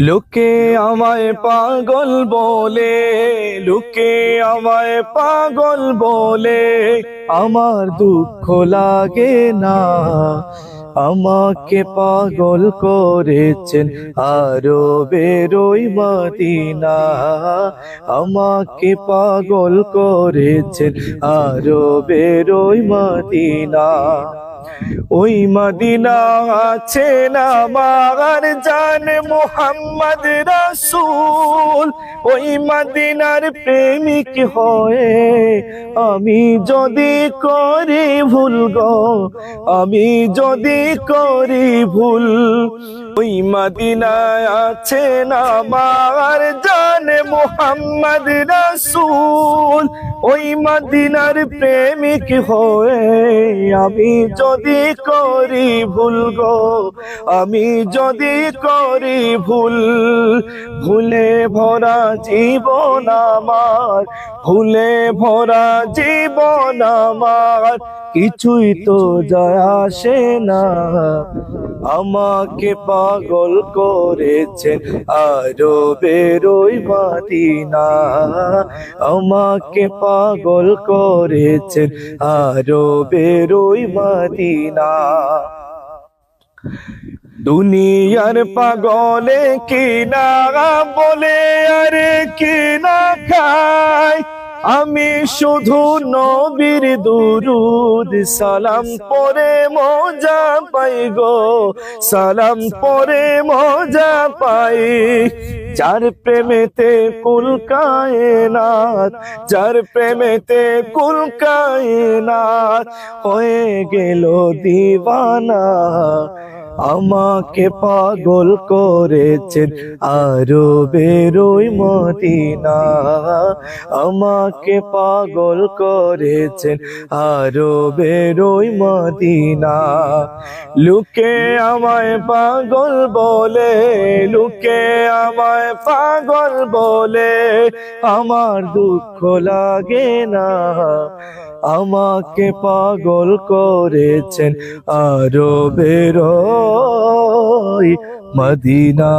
লোকে আমায় পাগল বলে, লোকে আমায় পাগল বলে, আমার দুঃখ লাগে না। আমাকে পাগল করেছেন আরও বেরোই মদিনা। আমাকে পাগল করেছেন আরও বেরোই মদিনা। ওই মদিনা আছে না মাগার জান মোহাম্মদ রাসূল? ওই মদিনার প্রেমিক হয়ে আমি যদি করি ভুল গো, আমি যদি করি ভুল। ওই মদিনায় আছে না মাগার জান মোহাম্মদ রাসূল, ওই মদিনার প্রেমিক হয়ে আমি যদি করি ভুল গো, আমি যদি করি ভুল, ভুলে ভরা জীবন আমার, ভুলে ভরা জীবন আমার, কিছুই তো যায় আসে না। আমাকে পাগল করেছে আরও বেরোই মাদিনা। আমাকে পাগল করেছেন আরও বেরোই মাদিনা। দুনিয়ার পাগলে কি না বলে, আরে কি না খায়? আমি শুধু নবীর দুরুদ, সালাম পরে মজা পাই গো, সালাম পরে মজা পাই। যার প্রেমেতে কুল কায়নাত যার প্রেমেতে কুল কায়নাত হয়ে গেল দিবানা আমাকে পাগল করেছেন আরও বেরোই মদিনা। আমাকে পাগল করেছেন আরও বেরোই মদিনা। লুকে আমায় পাগল বলে, লুকে আমায় পাগল বলে, আমার দুঃখ লাগে না। আমাকে পাগল করেছেন আরও বের মদিনা।